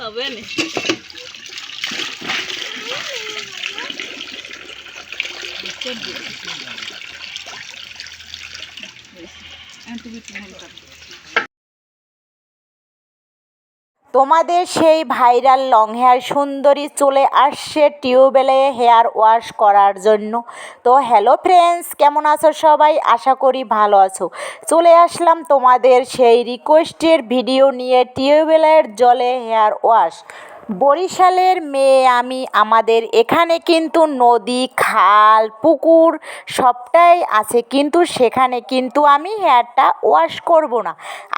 হবে না And to be tomorrow. তোমাদের সেই ভাইরাল লং হেয়ার সুন্দরী চলে আসছে টিউবওয়েলে হেয়ার ওয়াশ করার জন্য। তো হ্যালো ফ্রেন্ডস, কেমন আছো সবাই? আশা করি ভালো আছো। চলে আসলাম তোমাদের সেই রিকোয়েস্টের ভিডিও নিয়ে টিউবওয়েলের জলে হেয়ার ওয়াশ। বরিশালের মেয়ে আমি, আমাদের এখানে কিন্তু নদী, খাল, পুকুর সবটাই আছে, কিন্তু সেখানে কিন্তু আমি হেয়ারটা ওয়াশ করব না।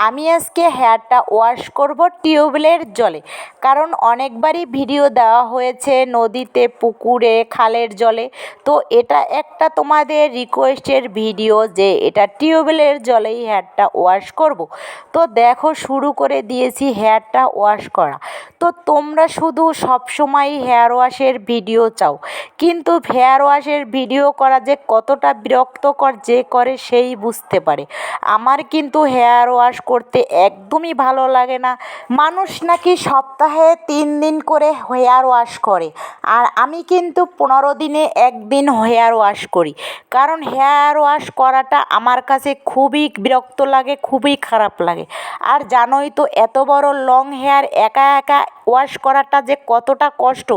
আমি আজকে হেয়ারটা ওয়াশ করব টিউবওয়েলের জলে। কারণ অনেকবারই ভিডিও দেওয়া হয়েছে নদীতে, পুকুরে, খালের জলে। তো এটা একটা তোমাদের রিকোয়েস্টের ভিডিও যে এটা টিউবওয়েলের জলেই হেয়ারটা ওয়াশ করব। তো দেখো, শুরু করে দিয়েছি হেয়ারটা ওয়াশ করা। তো তোমরা শুধু সব সবসময় হেয়ার ওয়াশের ভিডিও চাও। কিন্তু হেয়ার ওয়াশের ভিডিও করা যে কতটা বিরক্তকর যে করে সেই বুঝতে পারে। আমার কিন্তু হেয়ার ওয়াশ করতে একদমই ভালো লাগে না। মানুষ নাকি সপ্তাহে তিন দিন করে হেয়ার ওয়াশ করে। আর আমি কিন্তু পনেরো দিনে একদিন হেয়ার ওয়াশ করি। কারণ হেয়ার ওয়াশ করাটা আমার কাছে খুবই বিরক্ত লাগে, খুবই খারাপ লাগে। আর জানোই তো, এত বড় লং হেয়ার একা একা ওয়াশ করাটা যে কতটা কষ্ট,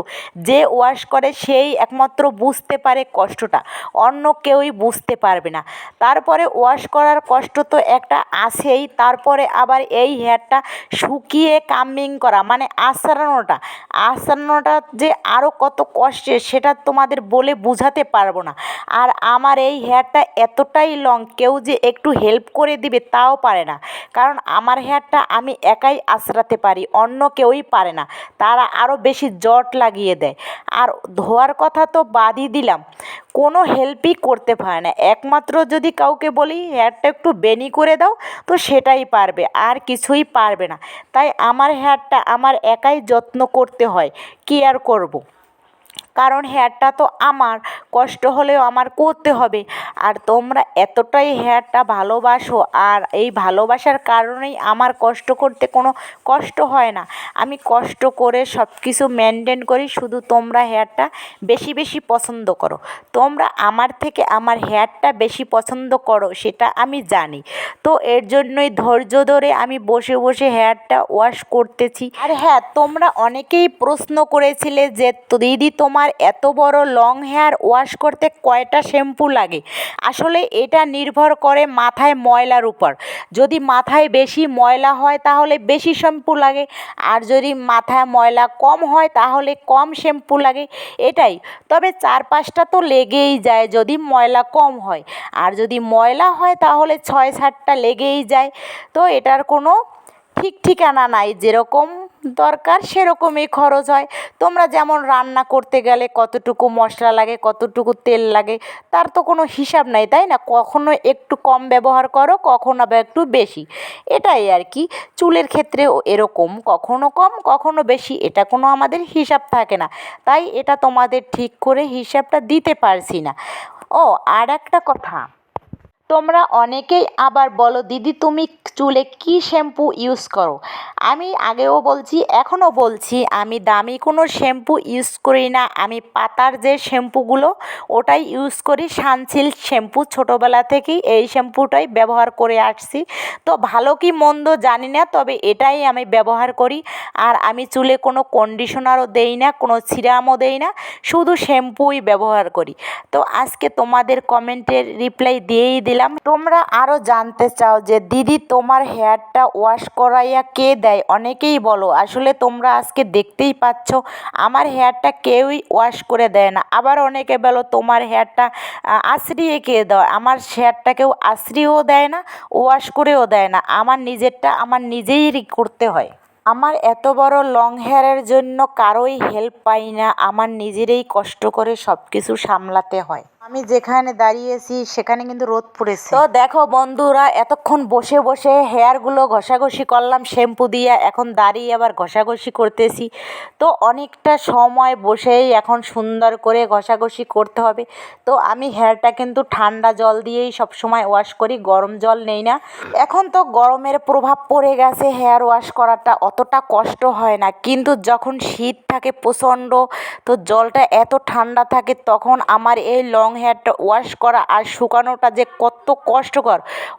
যে ওয়াশ করে সেই একমাত্র বুঝতে পারে কষ্টটা, অন্য কেউই বুঝতে পারবে না। তারপরে ওয়াশ করার কষ্ট তো একটা আছেই, তারপরে আবার এই হেয়ারটা শুকিয়ে কামিং করা মানে আঁচড়ানোটা আঁচড়ানোটা যে আরও কত কষ্টের সেটা তোমাদের বলে বোঝাতে পারব না। আর আমার এই হেয়ারটা এতটাই লং কেউ যে একটু হেল্প করে দিবে তাও পারে না। কারণ আমার হেয়ারটা আমি একাই আঁচড়াতে পারি, অন্য কেউই পারে না। তারা আরও বেশি জট লাগিয়ে দেয়। আর ধোয়ার কথা তো বাদই দিলাম। কোনো হেল্পই করতে পারে না। একমাত্র যদি কাউকে বলি, হেয়ারটা একটু বেনি করে দাও তো সেটাই পারবে। আর কিছুই পারবে না। তাই আমার হেয়ারটা আমার একাই যত্ন করতে হয়। কেয়ার আর করব। কারণ হেয়ারটা তো আমার। কষ্ট হলেও আমার করতে হবে। আর তোমরা এতটাই হেয়ারটা ভালোবাসো আর এই ভালোবাসার কারণেই আমার কষ্ট করতে কোনো কষ্ট হয় না। আমি কষ্ট করে সব কিছু মেনটেন করি, শুধু তোমরা হেয়ারটা বেশি বেশি পছন্দ করো। তোমরা আমার থেকে আমার হেয়ারটা বেশি পছন্দ করো, সেটা আমি জানি। তো এর জন্যই ধৈর্য ধরে আমি বসে বসে হেয়ারটা ওয়াশ করতেছি। আর হ্যাঁ তোমরা অনেকেই প্রশ্ন করেছিলে যে, দিদি, তোমার এত বড় লং হেয়ার ওয়াশ করতে কয়টা শ্যাম্পু লাগে? আসলে এটা নির্ভর করে মাথায় ময়লার উপর। যদি মাথায় বেশি ময়লা হয়, তাহলে বেশি শ্যাম্পু লাগে। আর যদি মাথায় ময়লা কম হয়, তাহলে কম শ্যাম্পু লাগে। এটাই। তবে চার পাঁচটা তো লেগেই যায় যদি ময়লা কম হয়। আর যদি ময়লা হয়, তাহলে ছয় সাতটা লেগেই যায়। তো এটার কোনো ঠিক ঠিকানা নাই। যেরকম দরকার সেরকমই খরচ হয়। তোমরা যেমন রান্না করতে গেলে কতটুকু মশলা লাগে, কতটুকু তেল লাগে, তার তো কোনো হিসাব নাই, তাই না? কখনো একটু কম ব্যবহার করো, কখনো আবার একটু বেশি। এটাই আর কি। চুলের ক্ষেত্রেও এরকম, কখনো কম, কখনো বেশি, এটা কোনো আমাদের হিসাব থাকে না। তাই এটা তোমাদের ঠিক করে হিসাবটা দিতে পারছি না। ও, আর একটা কথা। তোমরা অনেকেই আবার বলো, দিদি, তুমি চুলে কী শ্যাম্পু ইউজ করো? আমি আগেও বলছি, এখনও বলছি, আমি দামি কোনো শ্যাম্পু ইউজ করি না। আমি পাতার যে শ্যাম্পুগুলো, ওটাই ইউজ করি। সানসিল্ক শ্যাম্পু, ছোটোবেলা থেকেই এই শ্যাম্পুটাই ব্যবহার করে আসছি। তো ভালো কি মন্দ জানি না, তবে এটাই আমি ব্যবহার করি। আর আমি চুলে কোনো কন্ডিশনারও দেই না, কোনো সিরামও দেই না, শুধু শ্যাম্পুই ব্যবহার করি। তো আজকে তোমাদের কমেন্টের রিপ্লাই দিয়েই দিলাম। তোমরা আরও জানতে চাও যে দিদি তোমার হেয়ারটা ওয়াশ করাইয়া কে দেয়? অনেকেই বলো। আসলে তোমরা আজকে দেখতেই পাচ্ছ, আমার হেয়ারটা কেউই ওয়াশ করে দেয় না। আবার অনেকে বলো, তোমার হেয়ারটা আশ্রিয়ে কে দেয়? আমার হেয়ারটা কেউ আশ্রিয়েও দেয় না, ওয়াশ করেও দেয় না। আমার নিজেরটা আমার নিজেই করতে হয়। আমার এত বড় লং হেয়ারের জন্য কারোই হেল্প পাই না। আমার নিজেরই কষ্ট করে সব কিছু সামলাতে হয়। আমি যেখানে দাঁড়িয়েছি, সেখানে কিন্তু রোদ পড়েছে। তো দেখো বন্ধুরা, এতক্ষণ বসে বসে হেয়ারগুলো ঘষাঘষি করলাম, শ্যাম্পু দিয়ে, এখন দাঁড়িয়ে আবার ঘষাঘষি করতেছি। তো অনেকটা সময় বসেই এখন সুন্দর করে ঘষাঘষি করতে হবে। তো আমি হেয়ারটা কিন্তু ঠান্ডা জল দিয়েই সব সময় ওয়াশ করি, গরম জল নেই না। এখন তো গরমের প্রভাব পড়ে গেছে, হেয়ার ওয়াশ করাটা অতটা কষ্ট হয় না। কিন্তু যখন শীত থাকে প্রচণ্ড, তো জলটা এত ঠান্ডা থাকে, তখন আমার এই লং হেয়ারটা ওয়াশ করা আর শুকানোটা যে কত কষ্টকর।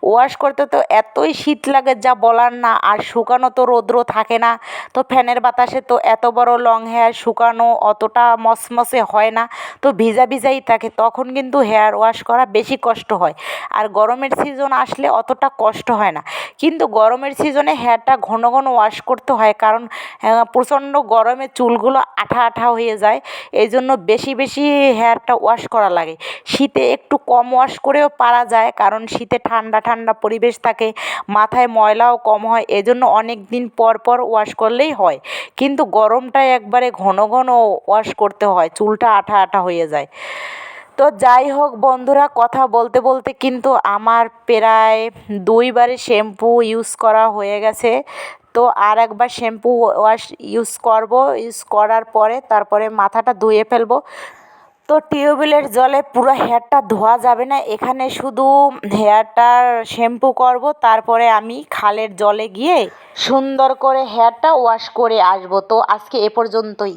ওয়াশ করতে তো এতই শীত লাগে যা বলার না, আর শুকানো তো রৌদ্র থাকে না। তো ফ্যানের বাতাসে তো এত বড় লং হেয়ার শুকানো অতটা মসমসে হয় না। তো ভিজা ভিজাই থাকে, তখন কিন্তু হেয়ার ওয়াশ করা বেশি কষ্ট হয়। আর গরমের সিজন আসলে অতটা কষ্ট হয় না। কিন্তু গরমের সিজনে হেয়ারটা ঘন ঘন ওয়াশ করতে হয়, কারণ প্রচণ্ড গরমে চুলগুলো আঠা আঠা হয়ে যায়। এই জন্য বেশি বেশি হেয়ারটা ওয়াশ করা লাগে। শীতে একটু কম ওয়াশ করেও পারা যায়, কারণ শীতে ঠান্ডা ঠান্ডা পরিবেশ থাকে, মাথায় ময়লাও কম হয়, এজন্য অনেক দিন পর পর ওয়াশ করলেই হয়। কিন্তু গরমটায় একবারে ঘন ঘন ওয়াশ করতে হয়, চুলটা আঠা আঠা হয়ে যায়। তো যাই হোক বন্ধুরা, কথা বলতে বলতে কিন্তু আমার প্রায় দুইবারে শ্যাম্পু ইউজ করা হয়ে গেছে। তো আর একবার শ্যাম্পু ওয়াশ ইউজ করব, ইউজ করার পরে তারপরে মাথাটা ধুয়ে ফেলব। তো টিউবওয়েলের জলে পুরো হেয়ারটা ধোয়া যাবে না। এখানে শুধু হেয়ারটার শ্যাম্পু করব, তারপরে আমি খালের জলে গিয়ে সুন্দর করে হেয়ারটা ওয়াশ করে আসব। তো আজকে এ পর্যন্তই।